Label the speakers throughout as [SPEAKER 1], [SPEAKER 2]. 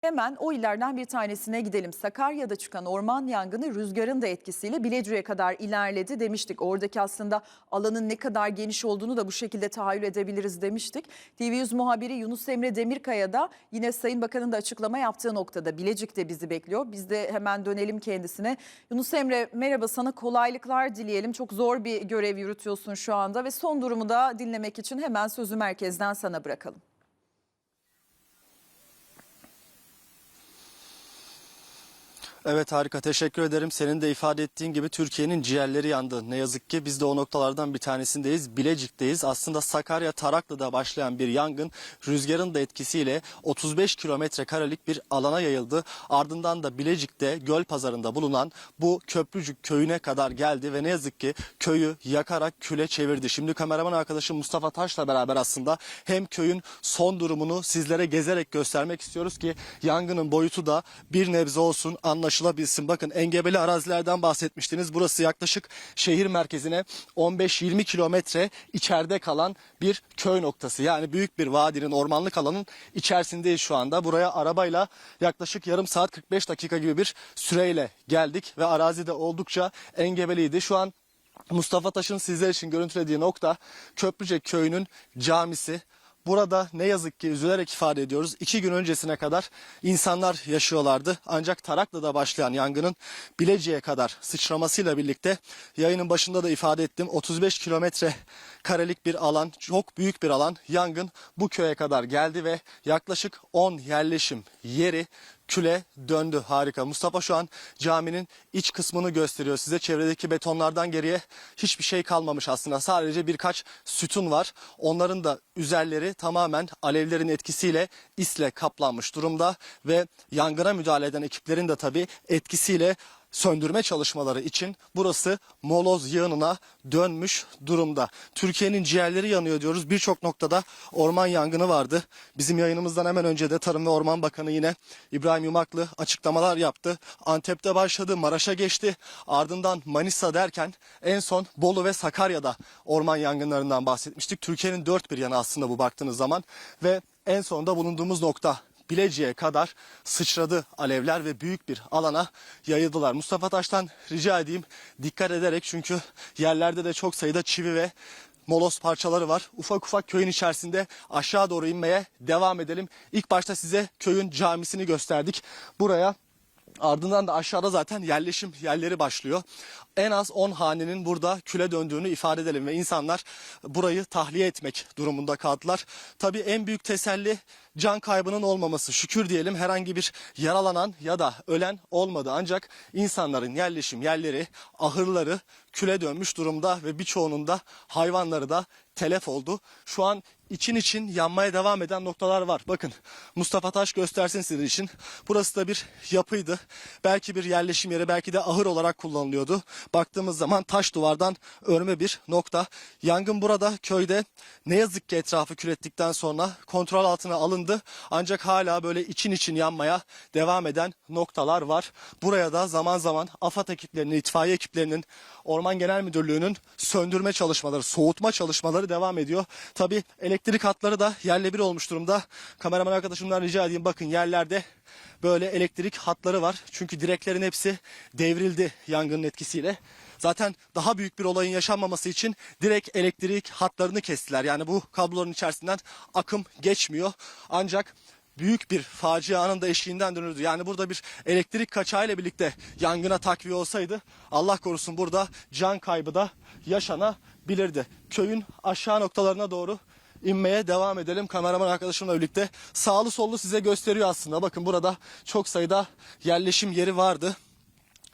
[SPEAKER 1] Hemen o illerden bir tanesine gidelim. Sakarya'da çıkan orman yangını rüzgarın da etkisiyle Bilecik'e kadar ilerledi demiştik. Oradaki aslında alanın ne kadar geniş olduğunu da bu şekilde tahayyül edebiliriz demiştik. TV100 muhabiri Yunus Emre Demirkaya da yine Sayın Bakan'ın da açıklama yaptığı noktada Bilecik'te bizi bekliyor. Biz de hemen dönelim kendisine. Yunus Emre merhaba sana kolaylıklar dileyelim. Çok zor bir görev yürütüyorsun şu anda ve son durumu da dinlemek için hemen sözü merkezden sana bırakalım.
[SPEAKER 2] Evet harika teşekkür ederim. Senin de ifade ettiğin gibi Türkiye'nin ciğerleri yandı. Ne yazık ki biz de o noktalardan bir tanesindeyiz. Bilecik'teyiz. Aslında Sakarya Taraklı'da başlayan bir yangın rüzgarın da etkisiyle 35 kilometre karelik bir alana yayıldı. Ardından da Bilecik'te göl pazarında bulunan bu Köprücük köyüne kadar geldi ve ne yazık ki köyü yakarak küle çevirdi. Şimdi kameraman arkadaşım Mustafa Taş'la beraber aslında hem köyün son durumunu sizlere gezerek göstermek istiyoruz ki yangının boyutu da bir nebze olsun anlaşılabilsin. Bakın engebeli arazilerden bahsetmiştiniz. Burası yaklaşık şehir merkezine 15-20 kilometre içeride kalan bir köy noktası. Yani büyük bir vadinin ormanlık alanın içerisindeyiz şu anda. Buraya arabayla yaklaşık yarım saat 45 dakika gibi bir süreyle geldik ve arazi de oldukça engebeliydi. Şu an Mustafa Taş'ın sizler için görüntülediği nokta Köprücek köyünün camisi. Burada ne yazık ki üzülerek ifade ediyoruz. iki gün öncesine kadar insanlar yaşıyorlardı. Ancak Taraklı'da başlayan yangının Bilecik'e kadar sıçramasıyla birlikte yayının başında da ifade ettim. 35 kilometre karelik bir alan, çok büyük bir alan. Yangın bu köye kadar geldi ve yaklaşık 10 yerleşim yeri küle döndü. Harika. Mustafa şu an caminin iç kısmını gösteriyor size. Çevredeki betonlardan geriye hiçbir şey kalmamış aslında. Sadece birkaç sütun var. Onların da üzerleri tamamen alevlerin etkisiyle isle kaplanmış durumda ve yangına müdahale eden ekiplerin de tabii etkisiyle söndürme çalışmaları için burası moloz yığınına dönmüş durumda. Türkiye'nin ciğerleri yanıyor diyoruz. Birçok noktada orman yangını vardı. Bizim yayınımızdan hemen önce de Tarım ve Orman Bakanı yine İbrahim Yumaklı açıklamalar yaptı. Antep'te başladı, Maraş'a geçti. Ardından Manisa derken en son Bolu ve Sakarya'da orman yangınlarından bahsetmiştik. Türkiye'nin dört bir yanı aslında bu baktığınız zaman ve en sonunda bulunduğumuz nokta Bilecik'e kadar sıçradı alevler ve büyük bir alana yayıldılar. Mustafa Taş'tan rica edeyim dikkat ederek çünkü yerlerde de çok sayıda çivi ve molos parçaları var. Ufak ufak köyün içerisinde aşağı doğru inmeye devam edelim. İlk başta size köyün camisini gösterdik. Buraya Ardından da aşağıda zaten yerleşim yerleri başlıyor. En az 10 hanenin burada küle döndüğünü ifade edelim ve insanlar burayı tahliye etmek durumunda kaldılar. Tabii en büyük teselli can kaybının olmaması. Şükür diyelim herhangi bir yaralanan ya da ölen olmadı. Ancak insanların yerleşim yerleri, ahırları küle dönmüş durumda ve birçoğunun da hayvanları da telef oldu. Şu an için için yanmaya devam eden noktalar var. Bakın Mustafa Taş göstersin sizin için. Burası da bir yapıydı. Belki bir yerleşim yeri belki de ahır olarak kullanılıyordu. Baktığımız zaman taş duvardan örme bir nokta. Yangın burada köyde ne yazık ki etrafı kürettikten sonra kontrol altına alındı. Ancak hala böyle için için yanmaya devam eden noktalar var. Buraya da zaman zaman AFAD ekiplerinin, itfaiye ekiplerinin, Orman Genel Müdürlüğü'nün söndürme çalışmaları, soğutma çalışmaları devam ediyor. Tabii elektrik hatları da yerle bir olmuş durumda. Kameraman arkadaşımdan rica edeyim bakın yerlerde böyle elektrik hatları var. Çünkü direklerin hepsi devrildi yangının etkisiyle. Zaten daha büyük bir olayın yaşanmaması için direkt elektrik hatlarını kestiler. Yani bu kabloların içerisinden akım geçmiyor. Ancak büyük bir facianın da eşiğinden dönürdü. Yani burada bir elektrik kaçağıyla birlikte yangına takviye olsaydı Allah korusun burada can kaybı da yaşanabilirdi. Köyün aşağı noktalarına doğru inmeye devam edelim. Kameraman arkadaşımla birlikte sağlı sollu size gösteriyor aslında. Bakın burada çok sayıda yerleşim yeri vardı.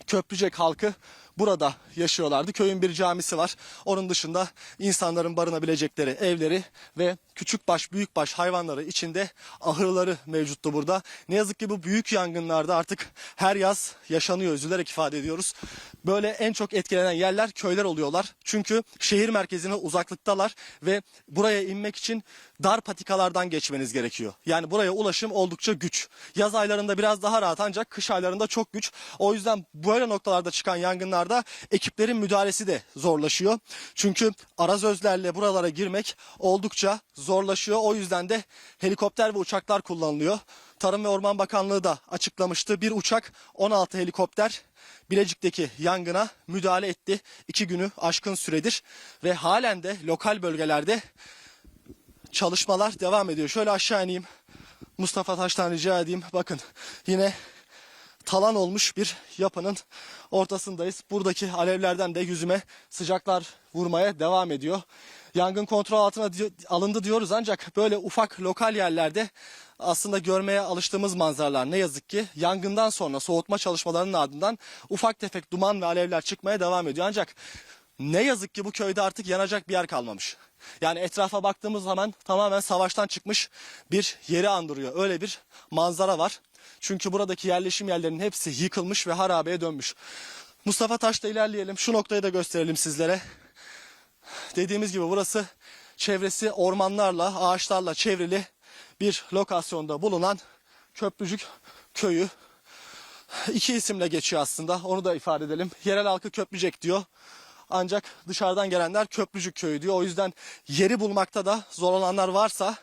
[SPEAKER 2] Köprücek halkı burada yaşıyorlardı. Köyün bir camisi var. Onun dışında insanların barınabilecekleri evleri ve küçük baş büyük baş hayvanları içinde ahırları mevcuttu burada. Ne yazık ki bu büyük yangınlarda artık her yaz yaşanıyor. Üzülerek ifade ediyoruz. Böyle en çok etkilenen yerler köyler oluyorlar. Çünkü şehir merkezine uzaklıktalar ve buraya inmek için dar patikalardan geçmeniz gerekiyor. Yani buraya ulaşım oldukça güç. Yaz aylarında biraz daha rahat ancak kış aylarında çok güç. O yüzden böyle noktalarda çıkan yangınlarda ekiplerin müdahalesi de zorlaşıyor. Çünkü arazözlerle buralara girmek oldukça zorlaşıyor. O yüzden de helikopter ve uçaklar kullanılıyor. Tarım ve Orman Bakanlığı da açıklamıştı. Bir uçak 16 helikopter Bilecik'teki yangına müdahale etti. İki günü aşkın süredir ve halen de lokal bölgelerde çalışmalar devam ediyor. Şöyle aşağı ineyim. Mustafa Taş'tan rica edeyim. Bakın yine talan olmuş bir yapının ortasındayız. Buradaki alevlerden de yüzüme sıcaklar vurmaya devam ediyor. Yangın kontrol altına alındı diyoruz ancak böyle ufak lokal yerlerde aslında görmeye alıştığımız manzaralar ne yazık ki yangından sonra soğutma çalışmalarının ardından ufak tefek duman ve alevler çıkmaya devam ediyor. Ancak ne yazık ki bu köyde artık yanacak bir yer kalmamış. Yani etrafa baktığımız zaman tamamen savaştan çıkmış bir yeri andırıyor. Öyle bir manzara var. Çünkü buradaki yerleşim yerlerinin hepsi yıkılmış ve harabeye dönmüş. Mustafa Taş'ta ilerleyelim. Şu noktayı da gösterelim sizlere. Dediğimiz gibi burası çevresi ormanlarla, ağaçlarla çevrili bir lokasyonda bulunan Köprücük köyü. İki isimle geçiyor aslında. Onu da ifade edelim. Yerel halkı Köprücek diyor. Ancak dışarıdan gelenler Köprücük köyü diyor. O yüzden yeri bulmakta da zor olanlar varsa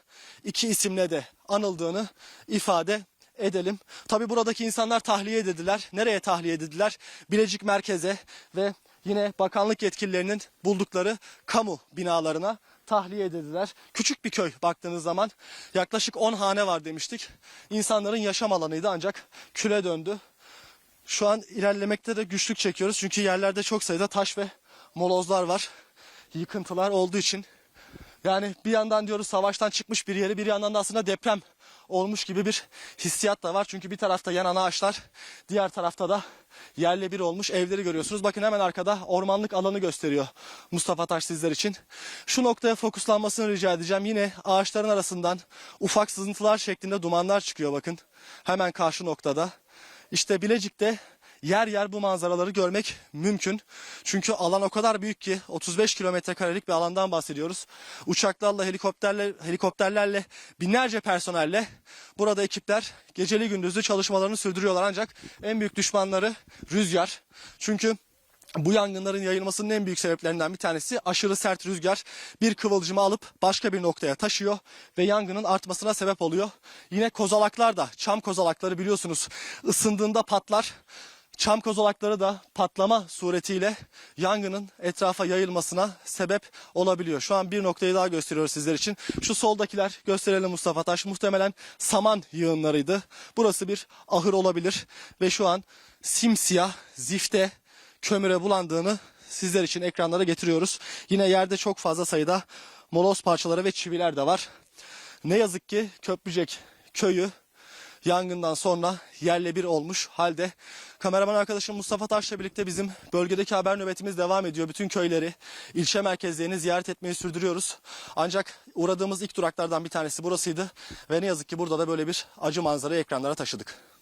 [SPEAKER 2] iki isimle de anıldığını ifade edelim. Tabi buradaki insanlar tahliye edildiler. Nereye tahliye edildiler? Bilecik merkeze ve yine bakanlık yetkililerinin buldukları kamu binalarına tahliye edildiler. Küçük bir köy baktığınız zaman yaklaşık 10 hane var demiştik. İnsanların yaşam alanıydı ancak küle döndü. Şu an ilerlemekte de güçlük çekiyoruz çünkü yerlerde çok sayıda taş ve molozlar var. Yıkıntılar olduğu için. Yani bir yandan diyoruz savaştan çıkmış bir yeri bir yandan da aslında deprem olmuş gibi bir hissiyat da var. Çünkü bir tarafta yanan ağaçlar diğer tarafta da yerle bir olmuş evleri görüyorsunuz. Bakın hemen arkada ormanlık alanı gösteriyor Mustafa Taş sizler için. Şu noktaya fokuslanmasını rica edeceğim. Yine ağaçların arasından ufak sızıntılar şeklinde dumanlar çıkıyor bakın. Hemen karşı noktada. İşte Bilecik'te yer yer bu manzaraları görmek mümkün. Çünkü alan o kadar büyük ki 35 kilometre karelik bir alandan bahsediyoruz. Uçaklarla, helikopterle, helikopterlerle, binlerce personelle burada ekipler geceli gündüzlü çalışmalarını sürdürüyorlar. Ancak en büyük düşmanları rüzgar. Çünkü bu yangınların yayılmasının en büyük sebeplerinden bir tanesi aşırı sert rüzgar bir kıvılcımı alıp başka bir noktaya taşıyor ve yangının artmasına sebep oluyor. Yine kozalaklar da çam kozalakları biliyorsunuz ısındığında patlar. Çam kozalakları da patlama suretiyle yangının etrafa yayılmasına sebep olabiliyor. Şu an bir noktayı daha gösteriyoruz sizler için. Şu soldakiler gösterelim Mustafa Taş. Muhtemelen saman yığınlarıydı. Burası bir ahır olabilir ve şu an simsiyah zifte kömüre bulandığını sizler için ekranlara getiriyoruz. Yine yerde çok fazla sayıda moloz parçaları ve çiviler de var. Ne yazık ki Köprücek köyü yangından sonra yerle bir olmuş halde. Kameraman arkadaşım Mustafa Taş'la birlikte bizim bölgedeki haber nöbetimiz devam ediyor. Bütün köyleri, ilçe merkezlerini ziyaret etmeyi sürdürüyoruz. Ancak uğradığımız ilk duraklardan bir tanesi burasıydı ve ne yazık ki burada da böyle bir acı manzarayı ekranlara taşıdık.